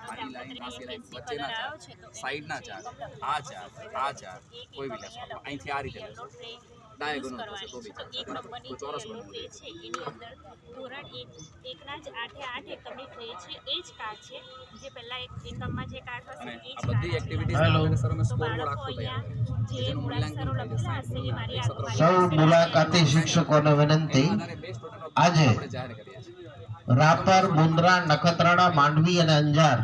આડી લાઈન પાસે લાઈન વચ્ચેના ચાર. સાઈડના ચાર. આ ચાર આ ચાર. કોઈ બી લેશો અહીંથી આ રીતે લેશો. ડાયાગોનલ થશે તો બી તો ચોરસ બનવું છે એની અંદર ધોરણ એક એકના જ આઠે આઠ એકમની ટ્રે છે એ જ કાર્ડ છે જે પહેલા એક એકમમાં જે કાર્ડ હશે એ જ બધી એક્ટિવિટીઝ આપણે સર અમે તો સ્કોર બોર્ડ બાળકો આખું તૈયાર અહીંયા જે જેનું મૂલ્યાંકન મૂળાક્ષરો થાય છે લખેલા હશે એ મારી એક સત્ર આગળ સૌ મુલાકાતી શિક્ષકોને વિનંતી. આજે આપણે જાહેર કરીએ છીએ રાપર મુન્દ્રા નખત્રાણા માંડવી અને અંજાર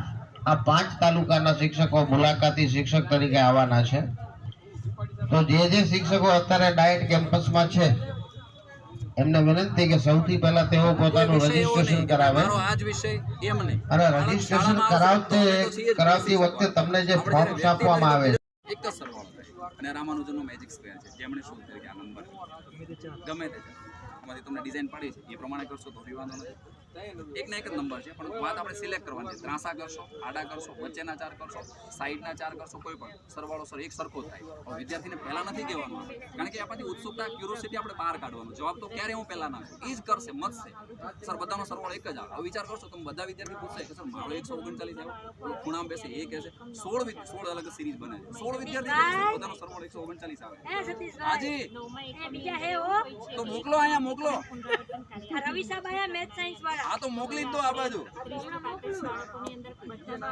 આ પાંચ તાલુકાના શિક્ષકો મુલાકાતી શિક્ષક તરીકે આવવાના છે. તો જે જે શિક્ષકો અત્યારે ડાયટ કેમ્પસમાં છે એમને વિનંતી કે સૌથી પહેલા તેઓ પોતાનું રજીસ્ટ્રેશન કરાવે. અને રજીસ્ટ્રેશન કરાવતે કરાવતી વખતે તમને જે વ્યક્તિ આપવામાં આવે. એક જ અને રામાનુજનનો મેજિક સ્ક્વેર છે. જેમણે શું તરીકે આ નંબર ગમે તે છે આમાંથી તમને ડિઝાઇન પાડી છે. એ પ્રમાણે કરશો તો વિવાદો નથી. એક ને એક જ નંબર છે પણ વાત આપણે સિલેક્ટ કરવાની છે. ત્રાસા કરશો આડા કરશો વચ્ચેના ચાર કરશો સાઈડના ચાર કરશો કોઈ પણ સરવાળો સર એક સરખો થાય. હવે વિદ્યાર્થીને પહેલાં નથી કહેવાનું. કારણ કે આપણાથી ઉત્સુકતા ક્યુરોસિટી આપણે બહાર કાઢવાનું. જવાબ તો ક્યારે હું પહેલા નાખું? એ જ કરશે મતશે સર બધાનો સરવાળો એક જ આવે. હવે વિચાર કરશો તમે બધા વિદ્યાર્થી પૂછશે કે સર મારો એકસો ઓગણચાલીસ આવ્યો ખૂણામાં બેસે એ કહેશે સોળ સોળ અલગ સિરીઝ બને છે. સોળ વિદ્યાર્થી બધાનો સરવાળો એકસો ઓગણચાલીસ આવે. હાજી. તો મોકલો અહીંયા મોકલો. રવિ સાહેબ આયા મેથ સાયન્સ વાળા આ તો મોકલી દો આ બાજુ.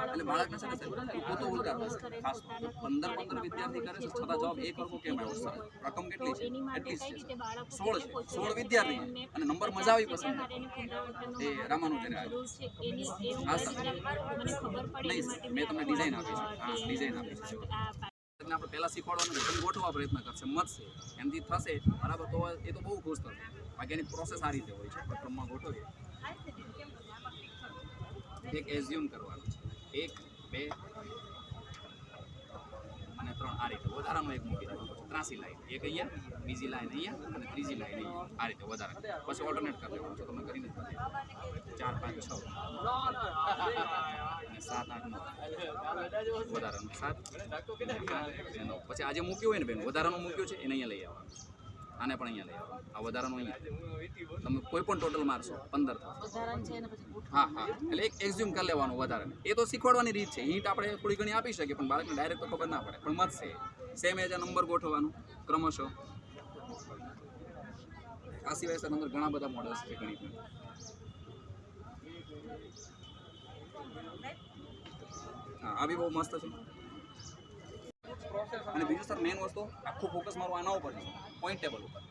એટલે બાળકને છે ને પોતો ઉલટા ખાસ પંદર પંદર વિદ્યાર્થી કરે છે. છતાં જવાબ એક હરખો કેમ આવ્યો? સર રકમ કેટલી છે? એટલી છે. સોળ છે? સોળ વિદ્યાર્થી. અને નંબર મજા આવી પસંદ. એ રામાનુજન આવ્યો. છે. એની એ હું સર. ખબર પડે નહીં મેં તમને ડિઝાઇન આપી છે. હા ડિઝાઇન આપી છે. એટલે આપણે પહેલાં શીખવાડવાનું તમે ગોઠવા પ્રયત્ન કરશે, મતશે એમથી થશે, બરાબર? તો એ તો બહુ ખુશ થશે. બાકી એની પ્રોસેસ આ રીતે હોય છે પ્રથમમાં ગોઠવીએ. એક એઝ્યુમ કરવાનું છે. એક, બે, અને ત્રણ, આ રીતે. વધારાનું એક મૂકી દેવાનું ત્રાસી લાઈન. એક અહીંયા, બીજી લાઈન અહીંયા, અને ત્રીજી લાઈન અહીંયા. આ રીતે વધારે. પછી ઓલ્ટરનેટ કરી દેવાનું છે તમે કરીને ચાર, પાંચ, છ. સાત આઠ વધારાનું સાત પછી આજે મૂક્યું હોય ને બેન વધારાનું મૂક્યું છે એને અહીંયા લઈ આવવાનું આને પણ અહીંયા લઈ આવવાનું આ વધારાનું અહીંયા તમે કોઈ પણ ટોટલ મારશો પંદર હા હા એટલે એક એક્ઝ્યુમ કરી લેવાનું વધારાને એ તો શીખવાડવાની રીત છે હિન્ટ આપણે થોડી ઘણી આપી શકીએ પણ બાળકને ડાયરેક્ટ તો ખબર ના પડે પણ મતશે સેમ એજ નંબર ગોઠવવાનો ક્રમશઃ આ સિવાય સર અંદર ઘણા બધા મોડલ્સ છે ગણિતના હા, આ બહુ મસ્ત છે. અને બીજું સર મેઇન વસ્તુ, આખું ફોકસ મારું આના ઉપર છે. પોઈન્ટ ટેબલ ઉપર.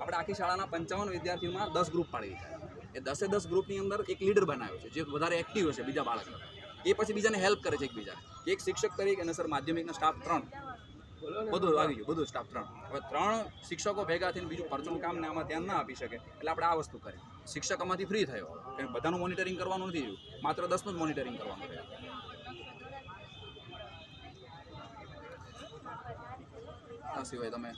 આપણે આખી શાળાના પંચાવન વિદ્યાર્થીઓમાં દસ ગ્રુપ પાડી દીધા એ દસે દસ ગ્રુપની અંદર એક લીડર બનાવ્યો છે, જે વધારે એક્ટિવ હશે બીજા બાળક. એ પછી બીજાને હેલ્પ કરે છે એકબીજાને. એક શિક્ષક તરીકે અને સર માધ્યમિકના સ્ટાફ ત્રણ. બધું આવી ગયું, બધું સ્ટાફ ત્રણ. હવે ત્રણ શિક્ષકો ભેગા થઈને બીજું પરચું કામ ને આમાં ધ્યાન ના આપી શકે, એટલે આપણે આ વસ્તુ કરી. શિક્ષક આમાંથી ફ્રી થયો કે બધાનું મોનિટરિંગ કરવાનું નથી રહ્યું માત્ર દસનું જ મોનિટરિંગ કરવાનું રહે આ સિવાય તમે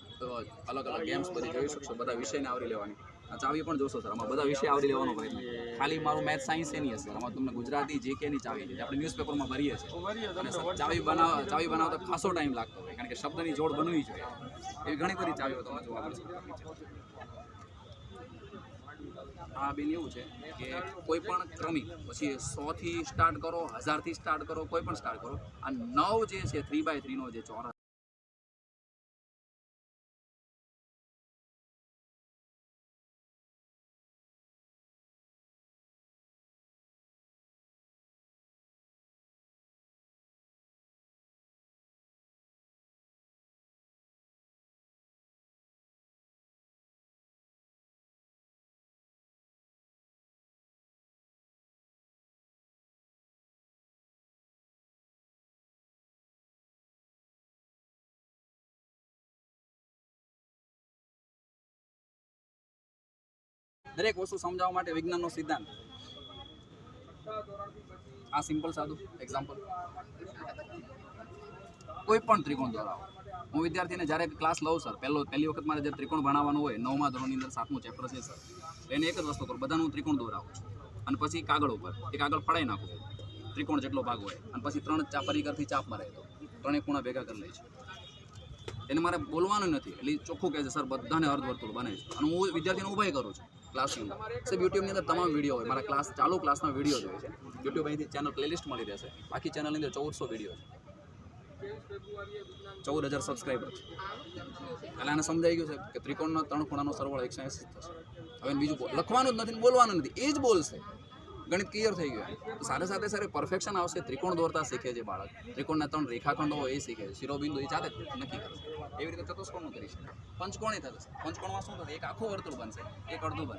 અલગ અલગ ગેમ્સ બધી જોઈ શકશો. બધા વિષયને આવરી લેવાની. આ ચાવી પણ જોશો, સર. આમાં બધા વિષય આવરી લેવાનો પ્રયત્ન ખાલી મારું મેથ સાયન્સ એની હશે. આમાં તમને ગુજરાતી, જે કે ની ચાવી છે આપણે ન્યૂઝપેપરમાં ભરીએ છીએ. અને ચાવી બનાવ, ચાવી બનાવતા ખાસો ટાઈમ લાગતો હોય. કારણ કે શબ્દની જોડ બનવી જોઈએ. એવી ઘણી બધી ચાવીઓ તમે જોવા મળશે આ બેન એવું છે કે કોઈ પણ ક્રમિક, પછી સોથી સ્ટાર્ટ કરો હજારથી સ્ટાર્ટ કરો, કોઈ પણ સ્ટાર્ટ કરો, આ નવ જે છે થ્રી બાય થ્રીનો જે ચોરસ દરેક વસ્તુ સમજાવવા માટે વિજ્ઞાનનો સિદ્ધાંત. આ સિમ્પલ સાદું એક્ઝામ્પલ કોઈ પણ ત્રિકોણ દોરાવો. હું વિદ્યાર્થીને જ્યારે ક્લાસ લઉં સર પહેલો, પહેલી વખત મારે જ્યારે ત્રિકોણ ભણાવવાનું હોય, નવમા ધોરણની અંદર સાતમું ચેપ્ટર છે સર એને એક જ વસ્તુ કરું, બધાનું ત્રિકોણ દોરાવું. છું અને પછી કાગળ ઉપર એ કાગળ ફળાઈ નાખું. ત્રિકોણ જેટલો ભાગ હોય. અને પછી ત્રણ ચાપ પરિકરથી ચાપ મારે દો. ત્રણેય ખૂણા ભેગા કરી છે. એને મારે બોલવાનું નથી. એટલે ચોખ્ખું કહે છે સર બધાને અર્ધવર્તુળ બને છે. અને હું વિદ્યાર્થીને ઉભાઈ કરું છું. ક્લાસની અંદર સાહેબ યુટ્યુબની અંદર તમામ વીડિયો હોય. મારા ક્લાસ, ચાલુ ક્લાસના વીડિયો જોઈએ છે. યુટ્યુબ અહીંથી ચેનલ પ્લેલિસ્ટ મળી રહેશે. બાકી ચેનલની અંદર ચૌદસો વીડિયો છે. ચૌદ હજાર સબસ્ક્રાઈબર છે. એટલે આને સમજાઈ ગયું છે કે ત્રિકોણના ત્રણ ખૂણાનો સરવાળો એકસો એંસી થશે. હવે બીજું લખવાનું જ નથી બોલવાનું નથી. એ જ બોલશે. ગણિત ક્લિયર થઈ ગયું. સાથે સાથે સર પરફેક્શન આવશે. ત્રિકોણ દોરતા શીખે છે બાળક. ત્રિકોણના ત્રણ રેખાખંડો હોય એ શીખે છે. શિરોબિંદુ એ જાતે નક્કી કરશે એવી રીતે ચતુષ્કોણનું કરી શકે પંચકોણે થશે. પંચકોણમાં શું થશે? એક આખું વર્તુળ બનશે. એક અડધું બનશે.